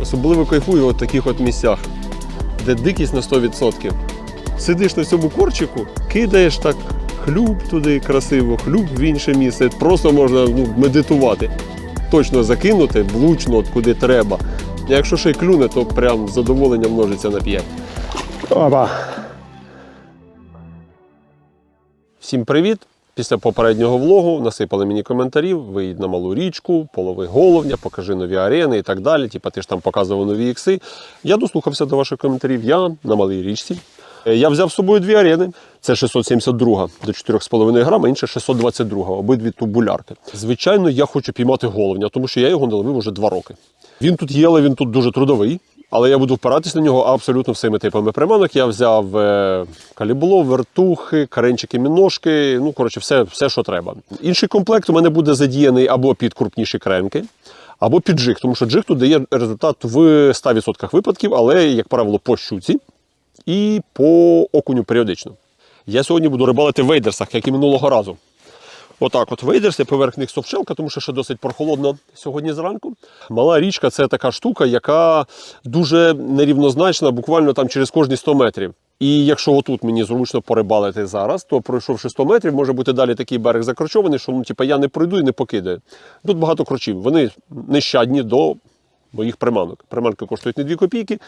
Особливо кайфую в таких от місцях, де дикість на 100%. Сидиш на цьому корчику, кидаєш так хлюб туди красиво, хлюб в інше місце. Просто можна ну, медитувати. Точно закинути, влучно, от куди треба. Якщо ще й клюне, то прям задоволення множиться на 5. Опа. Всім привіт! Після попереднього влогу насипали мені коментарів, виїдь на малу річку, полови головня, покажи нові арени і так далі. Типа ти ж там показував нові ікси. Я дослухався до ваших коментарів. Я на малій річці. Е, Я взяв з собою дві арени. Це 672 до 4,5 грама, інша 622, обидві тубулярки. Звичайно, я хочу піймати головня, тому що я його не ловив уже два роки. Він тут є, але він тут дуже трудовий. Але я буду впиратись на нього абсолютно всіми типами приманок. Я взяв е, калібло, вертухи, каренчики, міножки, ну коротше, все, все, що треба. Інший комплект у мене буде задіяний або під крупніші кремки, або під джиг, тому що джиг тут дає результат в 100% випадків, але, як правило, по щуці і по окуню періодично. Я сьогодні буду рибалити в вейдерсах, як і минулого разу. Отак от вейдерси, поверх них совчелка, тому що ще досить прохолодно сьогодні зранку. Мала річка це така штука, яка дуже нерівнозначна, буквально там через кожні 100 метрів. І якщо отут мені зручно порибалити зараз, то пройшовши 100 метрів, може бути далі такий берег закорчований, що ну, типу, я не пройду і не покидаю. Тут багато крочів. Вони нещадні до моїх приманок. Приманки коштують не 2 копійки.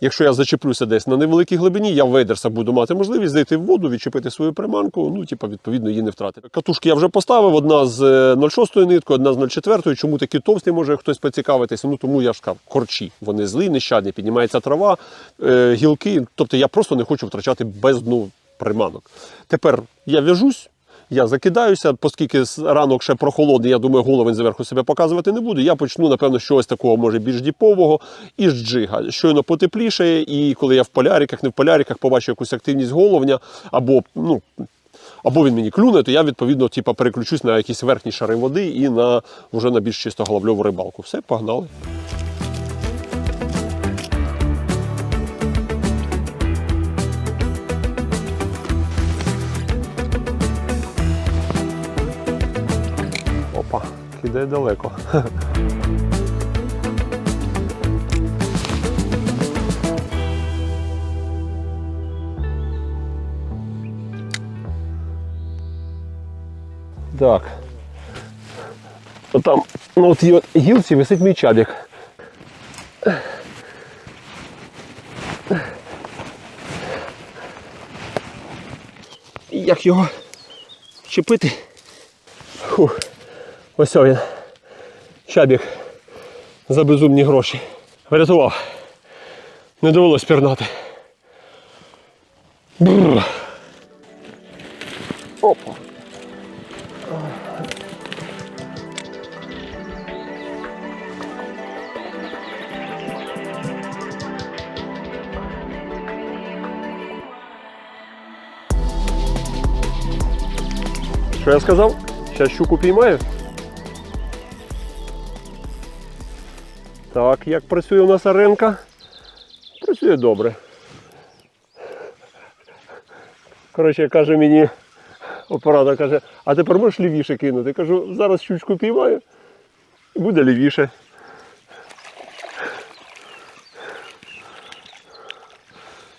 Якщо я зачеплюся десь на невеликій глибині, я в вейдерсах буду мати можливість зайти в воду, відчепити свою приманку, ну, типу, відповідно, її не втратити. Катушки я вже поставив, одна з е, 0,6 ниткою, одна з 0,4. Чому такі товсті, може хтось поцікавитися? Ну тому я ж сказав, корчі. Вони злі, нещадні, піднімається трава, е, гілки. Тобто я просто не хочу втрачати бездну приманок. Тепер я в'яжусь. Я закидаюся, оскільки ранок ще прохолодний, я думаю, головень зверху себе показувати не буду. Я почну, напевно, чогось такого, може, більш діпового і з джига. Щойно потепліше, і коли я в поляриках, не в поляриках, побачу якусь активність головня, або, ну, або він мені клюне, то я відповідно типу, переключусь на якісь верхні шари води і на вже на більш чисто головльову рибалку. Все, погнали. Опа, далеко. Так. Там цій от гілці висить мій чабік. І Як його чепити? Фух. Ось він. Чабік за безумні гроші. Врятував. Не довелось пірнати. Бррр. Опа. Що я сказав? Зараз щуку піймаю. Так, як працює у нас аренка? Працює добре. Коротше, каже мені оператор, каже, а тепер можеш лівіше кинути. Кажу, зараз щучку піймаю і буде лівіше.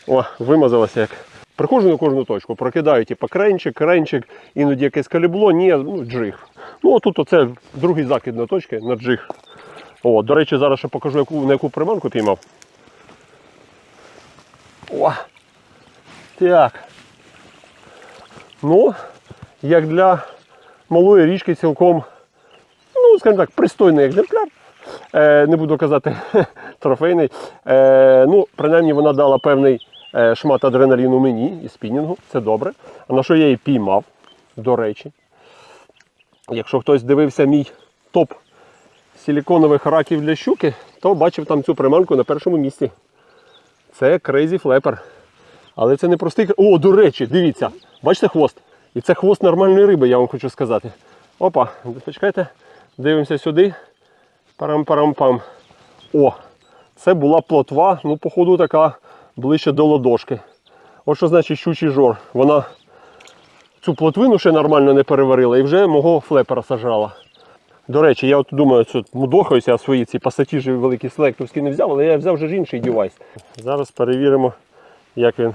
О, вимазалося як. Приходжу на кожну точку, прокидаю, типу, кренчик, кренчик, іноді якесь калібло, ні, ну, джиг. Ну, отут оце другий закид на точки на джиг. О, до речі, зараз ще покажу, яку, на яку приманку піймав. О! Так. Ну, як для малої річки цілком, ну, скажімо так, пристойний екземпляр. Е, не буду казати трофейний. Е, ну, принаймні вона дала певний е, шмат адреналіну мені і спінінгу, це добре. А на що я її піймав, до речі. Якщо хтось дивився мій топ силіконових раків для щуки, то бачив там цю приманку на першому місці. Це Crazy Flapper. Але це не простий. О, до речі, дивіться, бачите хвост? І це хвост нормальної риби, я вам хочу сказати. Опа, почекайте, дивимося сюди. Парам-парам-пам. О, це була плотва, ну, походу, така ближче до ладошки. От що значить щучий жор. Вона цю плотвину ще нормально не переварила і вже мого флепера сажала. До речі, я от думаю, що мудохаюся, свої ці пасатіжі великі селектовські не взяв, але я взяв вже інший девайс. Зараз перевіримо, як він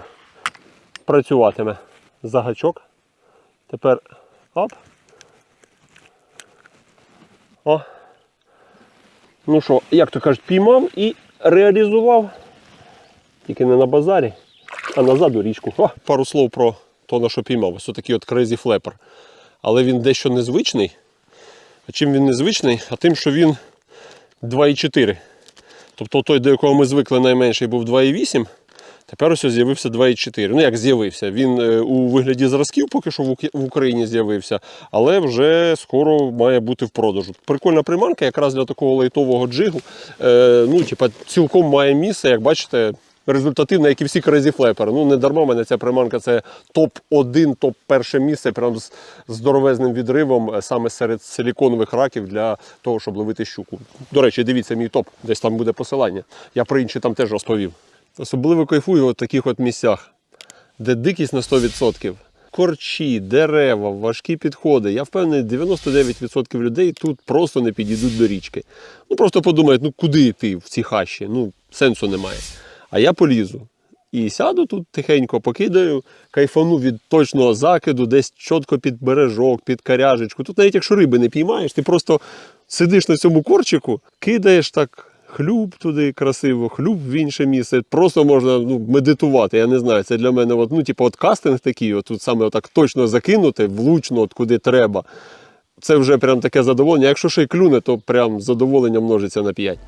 працюватиме. Загачок. Тепер оп. О. Ну що, як то кажуть, піймав і реалізував. Тільки не на базарі, а назад у річку. О, пару слов про то, на що піймав. Ось такий от Crazy Flapper. Але він дещо незвичний. Чим він незвичний? А тим, що він 2,4. Тобто той, до якого ми звикли найменший, був 2,8. Тепер ось з'явився 2,4. Ну як з'явився? Він е, у вигляді зразків поки що в в Україні з'явився, але вже скоро має бути в продажу. Прикольна приманка, якраз для такого лайтового джигу. Е, ну, типа, цілком має місце, як бачите. Результативна, як і всі Crazy Flapper. Ну, не дарма мене ця приманка це топ-1, топ-перше місце, прям з здоровезним відривом е, саме серед силіконових раків для того, щоб ловити щуку. До речі, дивіться мій топ, десь там буде посилання. Я про інші там теж розповів. Особливо кайфую в таких от місцях, де дикість на 100%. Корчі, дерева, важкі підходи. Я впевнений, 99% людей тут просто не підійдуть до річки. Ну просто подумають, ну куди йти в ці хащі? Ну, сенсу немає. А я полізу. І сяду тут тихенько покидаю, кайфану від точного закиду, десь чітко під бережок, під каряжечку. Тут навіть якщо риби не піймаєш, ти просто сидиш на цьому корчику, кидаєш так. Хлюб туди красиво, хлюб в інше місце. Просто можна ну, медитувати. Я не знаю. Це для мене от, ну, типу, от кастинг такий, от, тут саме отак точно закинути, влучно, от куди треба. Це вже прям таке задоволення. Якщо ще й клюне, то прям задоволення множиться на 5.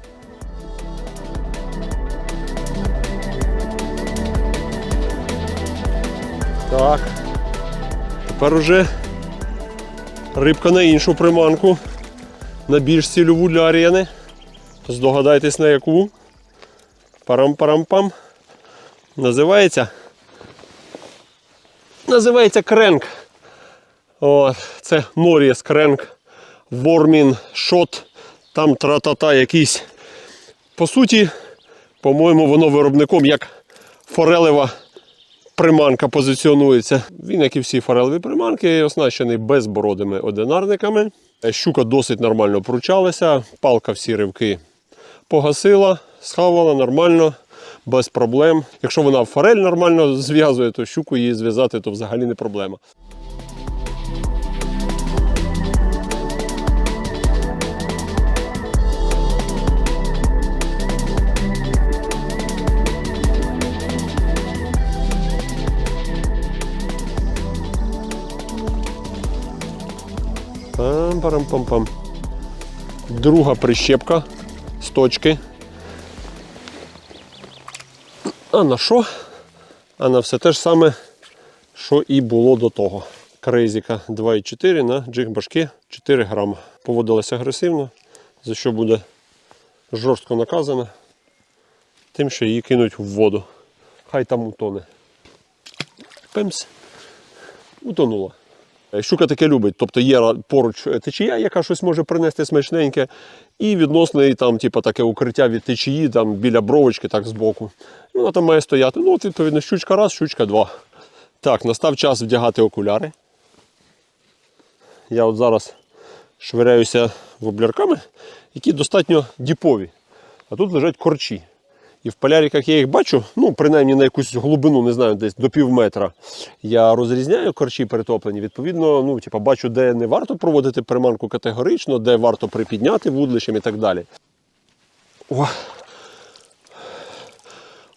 Так. Тепер уже рибка на іншу приманку, на більш цільову для арени. Здогадайтесь на яку. Парам-парам-пам. Називається. Називається кренк. От, це Норіс кренк. Вормін шот. Там тра-та-та якийсь. По суті, по-моєму, воно виробником як форелева приманка позиціонується. Він, як і всі форелеві приманки, оснащений безбородими одинарниками. Щука досить нормально пручалася, палка всі ривки погасила, схавала нормально, без проблем. Якщо вона форель нормально зв'язує, то щуку її зв'язати то взагалі не проблема. Пам-парам-пам-пам. Друга прищепка з точки. А на що? А на все те ж саме, що і було до того. Крейзіка 2,4 на джиг башки 4 грама. Поводилася агресивно, за що буде жорстко наказана, тим, що її кинуть в воду. Хай там утоне. Пемс. Утонула. Щука таке любить, тобто є поруч течія, яка щось може принести смачненьке, і відносне там, типу, таке укриття від течії там, біля бровочки, так збоку. І вона там має стояти. Ну, от, відповідно, щучка раз, щучка два. Так, настав час вдягати окуляри. Я от зараз швиряюся воблярками, які достатньо діпові. А тут лежать корчі. І в поляриках я їх бачу, ну, принаймні на якусь глибину, не знаю, десь до пів метра. Я розрізняю корчі перетоплені. Відповідно, ну, типу, бачу, де не варто проводити приманку категорично, де варто припідняти вудлищем і так далі. О,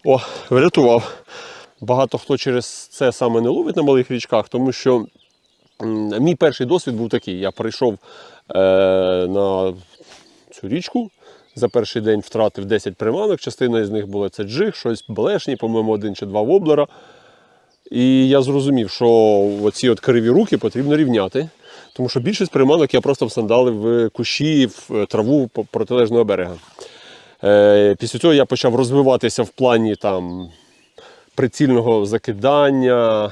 О врятував. Багато хто через це саме не ловить на малих річках, тому що мій перший досвід був такий. Я прийшов е, на цю річку. За перший день втратив 10 приманок, частина з них була це джиг, щось блешні, по-моєму, один чи два воблера. І я зрозумів, що оці от криві руки потрібно рівняти, тому що більшість приманок я просто всандалив в кущі, в траву протилежного берега. Е, після цього я почав розвиватися в плані там, прицільного закидання,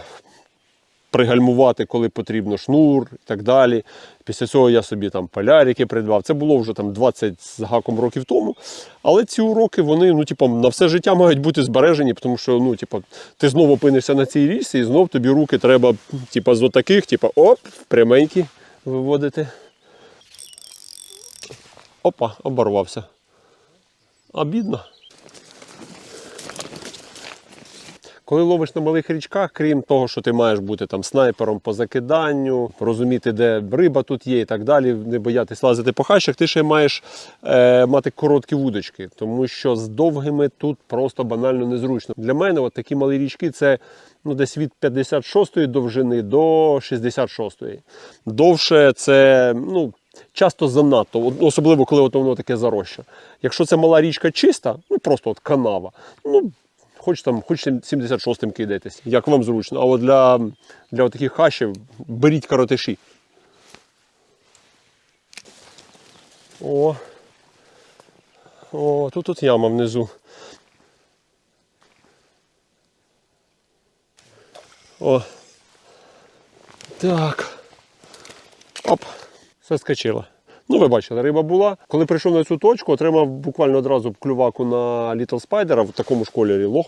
пригальмувати, коли потрібно шнур і так далі. Після цього я собі там полярики придбав. Це було вже там 20 з гаком років тому. Але ці уроки вони ну, типу, на все життя мають бути збережені, тому що ну, типу, ти знову опинишся на цій річці, і знов тобі руки треба типу, з отаких, типу, оп, пряменькі виводити. Опа, оборвався. Обідно. Коли ловиш на малих річках, крім того, що ти маєш бути там снайпером по закиданню, розуміти, де риба тут є і так далі, не боятись лазити по хащах, ти ще маєш е, мати короткі вудочки, тому що з довгими тут просто банально незручно. Для мене от такі малі річки це ну, десь від 56-ї довжини до 66-ї. Довше це ну, часто занадто, особливо коли от воно таке зароща. Якщо це мала річка чиста, ну просто от канава, ну хоч там, хоч 76-м кидайтесь, як вам зручно. А от для, для таких хащів беріть коротиші. О. О, тут тут яма внизу. О. Так. Оп. Все скочило. Ну, ви бачили, риба була. Коли прийшов на цю точку, отримав буквально одразу клюваку на Little Spider в такому ж кольорі лох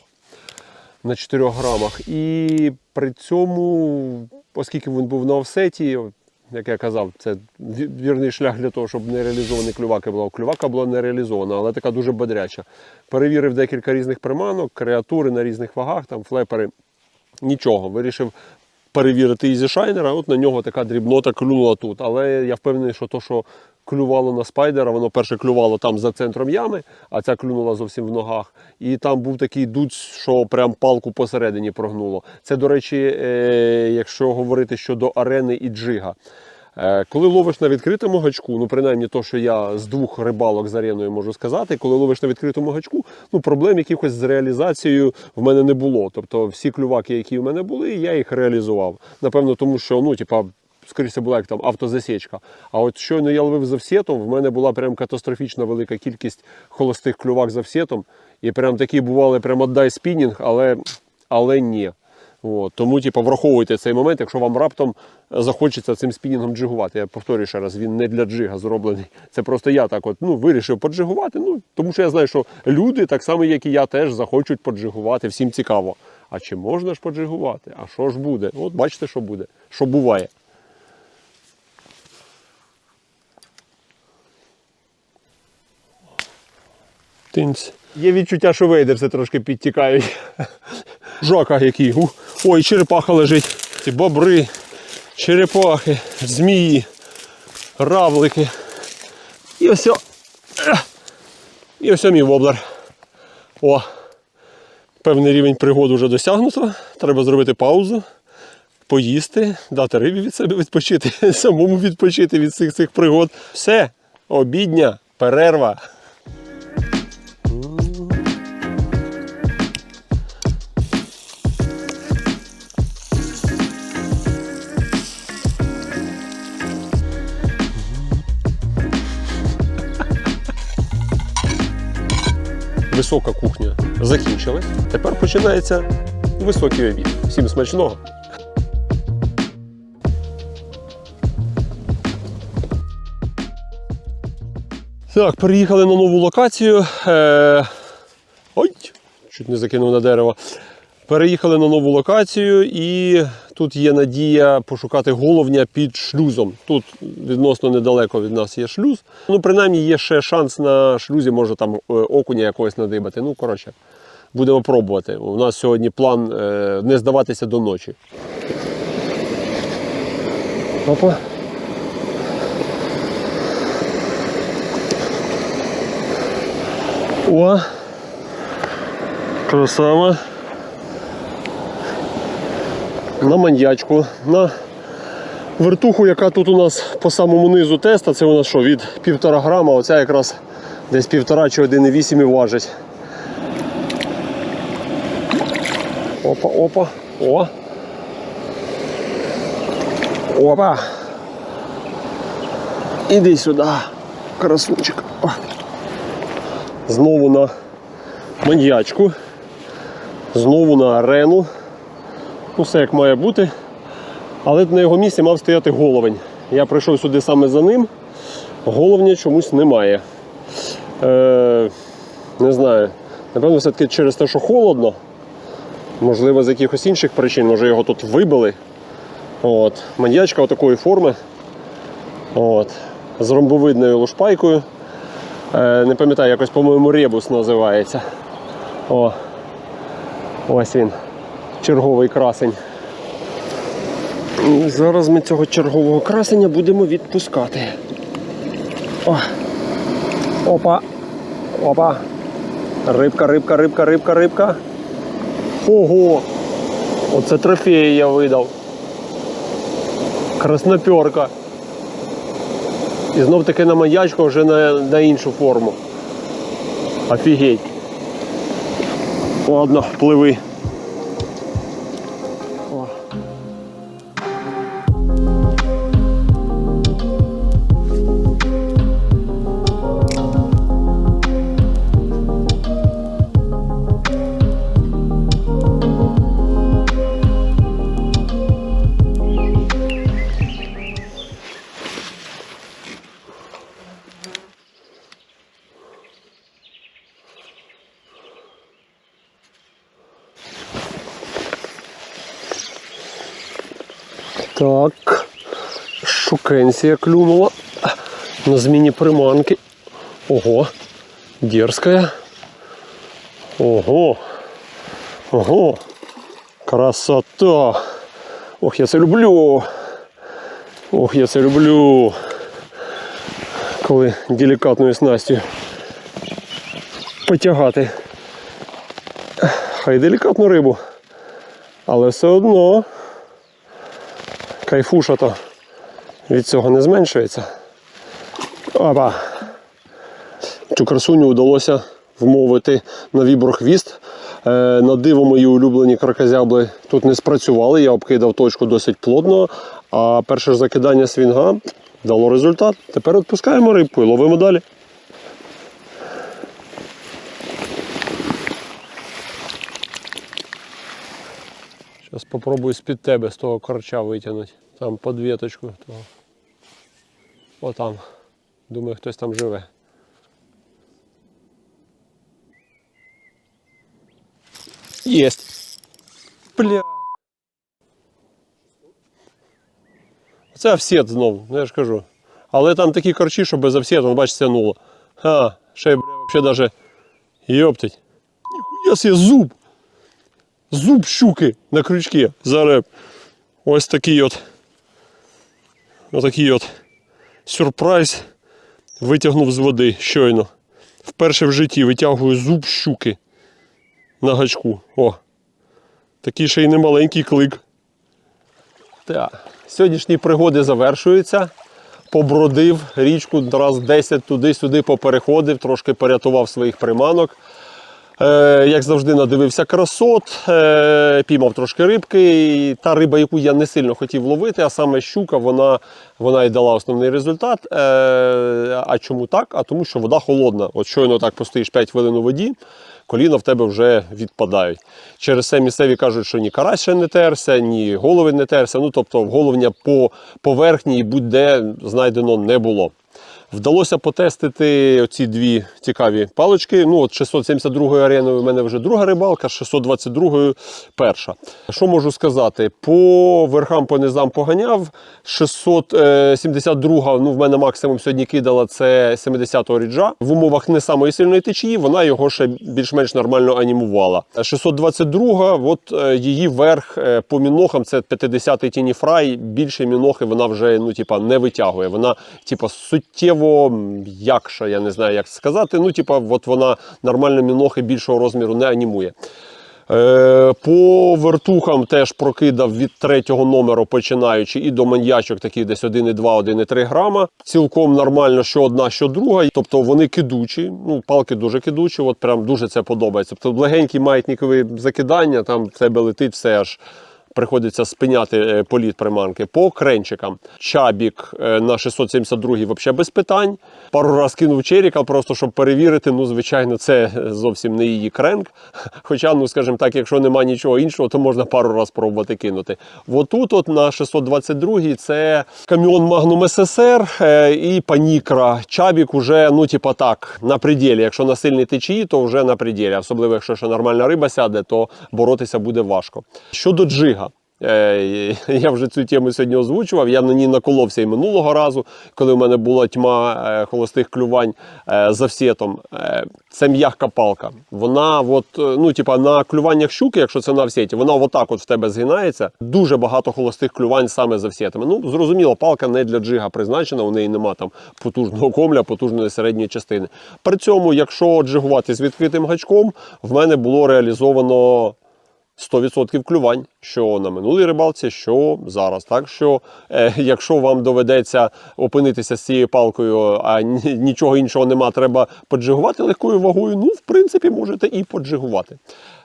на 4 грамах. І при цьому, оскільки він був на офсеті, як я казав, це вірний шлях для того, щоб не реалізовані клюваки була. Клювака була не реалізована, але така дуже бодряча. Перевірив декілька різних приманок, креатури на різних вагах, там флепери. Нічого. Вирішив перевірити ізі шайнера. От на нього така дрібнота клюнула тут. Але я впевнений, що то, що клювало на спайдера, воно перше клювало там за центром ями, а ця клюнула зовсім в ногах. І там був такий дуць, що прям палку посередині прогнуло. Це, до речі, е, якщо говорити щодо арени і джига. Е, Коли ловиш на відкритому гачку, ну принаймні то, що я з двох рибалок з ареною можу сказати, коли ловиш на відкритому гачку, ну проблем якихось з реалізацією в мене не було. Тобто всі клюваки, які в мене були, я їх реалізував. Напевно, тому що ну, типа, скоріше була як там автозасічка. А от щойно я ловив за всетом, в мене була прям катастрофічно велика кількість холостих клювак за всетом. І прям такі бували, прям отдай спінінг, але, але ні. От, тому, типу, враховуйте цей момент, якщо вам раптом захочеться цим спінінгом джигувати. Я повторюю ще раз, він не для джига зроблений. Це просто я так от ну, вирішив поджигувати. Ну, тому що я знаю, що люди, так само, як і я, теж захочуть поджигувати. Всім цікаво. А чи можна ж поджигувати? А що ж буде? От бачите, що буде, що буває. Тинць. Є відчуття, що вейдерси трошки підтікають. Жака який. Ой, черепаха лежить. Ці бобри, черепахи, змії, равлики. І ось. І ось мій воблер. О. Певний рівень пригод вже досягнуто. Треба зробити паузу, поїсти, дати рибі від себе відпочити, самому відпочити від цих цих пригод. Все, обідня, перерва. Висока кухня закінчилась. Тепер починається високий обід. Всім смачного. Так, переїхали на нову локацію. Е... Ой, чуть не закинув на дерево. Переїхали на нову локацію і тут є надія пошукати головня під шлюзом. Тут відносно недалеко від нас є шлюз. Ну, принаймні є ще шанс на шлюзі, може там е, окуня якогось надибати. Ну, коротше, будемо пробувати. У нас сьогодні план е, не здаватися до ночі. Опа. О! Красава. На маньячку, на вертуху, яка тут у нас по самому низу теста, це у нас що, від 1,5 грама, оця якраз десь 1,5 чи 1,8 і важить. Опа, опа, о. Опа. Іди сюди, красунчик. Знову на маньячку. Знову на арену. Все як має бути. Але на його місці мав стояти головень. Я прийшов сюди саме за ним. Головня чомусь немає. Е, не знаю. Напевно, все-таки через те, що холодно. Можливо, з якихось інших причин, може його тут вибили. От. Маньячка отакої форми. От. З ромбовидною лушпайкою. Е, не пам'ятаю, якось, по-моєму, ребус називається. О, ось він. Черговий красень. І зараз ми цього чергового красення будемо відпускати. О. Опа. Опа. Рибка, рибка, рибка, рибка, рибка. Ого! Оце трофеї я видав. Красноперка. І знов таки на маячку вже на, на іншу форму. Офігеть. Ладно, пливи. Так. Шукенція клюнула. На зміні приманки. Ого. Дерзкая. Ого. Ого. Красота. Ох, я це люблю. Ох, я це люблю. Коли делікатною снастю потягати. Хай делікатну рибу. Але все одно кайфуша то від цього не зменшується. Опа. Цю красуню вдалося вмовити на віброхвіст. Е, на диво мої улюблені кракозябли тут не спрацювали. Я обкидав точку досить плотно, а перше ж закидання свінга дало результат. Тепер відпускаємо рибку і ловимо далі. Зараз спробую з-під тебе з того корча витягнути. Там під віточку. Того. Отам. Думаю, хтось там живе. Єсть. Бля. Це офсет знов, ну я ж кажу. Але там такі корчі, що без офсету, бачите, тянуло. Ха, ще, бля, вообще даже. Йоптить. Ніхуя себе зуб. Зуб щуки на крючки. Зараз ось такий от. Отакий от сюрприз витягнув з води щойно. Вперше в житті витягую зуб щуки на гачку. О. Такий ще й немаленький клик. Так. Сьогоднішні пригоди завершуються. Побродив річку раз 10 туди-сюди попереходив, трошки порятував своїх приманок. Е, як завжди, надивився красот, е, піймав трошки рибки. Та риба, яку я не сильно хотів ловити, а саме щука, вона, вона і дала основний результат. Е, а чому так? А тому, що вода холодна. От щойно так постоїш 5 хвилин у воді, коліна в тебе вже відпадають. Через це місцеві кажуть, що ні карась ще не терся, ні голови не терся. Ну, тобто головня по поверхні будь-де знайдено не було. Вдалося потестити оці дві цікаві палички. Ну, от 672 ареною у мене вже друга рибалка, 622 перша. Що можу сказати? По верхам по низам поганяв. 672 ну, в мене максимум сьогодні кидала це 70-го ріджа. В умовах не самої сильної течії, вона його ще більш-менш нормально анімувала. 622 от е, її верх е, по мінохам це 50-й тіні фрай. Більше мінохи вона вже ну, типа, не витягує. Вона типа, суттєво якша, я не знаю, як сказати. Ну, типа, от вона нормально мінохи більшого розміру не анімує. Е, По вертухам теж прокидав від третього номеру, починаючи і до маньячок таких десь 1,2-1,3 грама. Цілком нормально, що одна, що друга. Тобто вони кидучі, ну палки дуже кидучі, от прям дуже це подобається. Тобто легенькі маятникові закидання, там в тебе летить все аж. Приходиться спиняти е, політ приманки по кренчикам. Чабік е, на 672 взагалі без питань. Пару раз кинув черіка, просто щоб перевірити. Ну, звичайно, це зовсім не її кренк. Хоча, ну скажімо так, якщо нема нічого іншого, то можна пару раз пробувати кинути. Отут, от на 622 це каміон Magnum СССР е, і панікра. Чабік уже, ну, типа так, на пределі. Якщо на сильній течії, то вже на пределі. Особливо, якщо ще нормальна риба сяде, то боротися буде важко. Щодо джига. Е, Я вже цю тему сьогодні озвучував. Я на ній наколовся і минулого разу, коли в мене була тьма е, холостих клювань е, за всетом. Це м'яка палка. Вона, от, ну, типа, на клюваннях щуки, якщо це на всеті, вона отак от в тебе згинається. Дуже багато холостих клювань саме за всетами. Ну, зрозуміло, палка не для джига призначена, у неї нема там потужного комля, потужної середньої частини. При цьому, якщо джигувати з відкритим гачком, в мене було реалізовано 100% клювань, що на минулій рибалці, що зараз. Так що, е, якщо вам доведеться опинитися з цією палкою, а нічого іншого нема, треба поджигувати легкою вагою. Ну, в принципі, можете і поджигувати.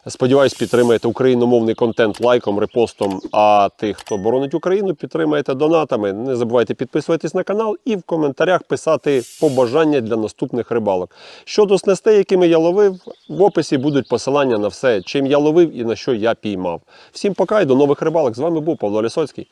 Сподіваюсь, підтримаєте україномовний контент лайком, репостом. А тих, хто боронить Україну, підтримаєте донатами. Не забувайте підписуватись на канал і в коментарях писати побажання для наступних рибалок. Щодо снастей, якими я ловив, в описі будуть посилання на все, чим я ловив і на що я піймав. Всім пока і до нових рибалок. З вами був Павло Лісоцький.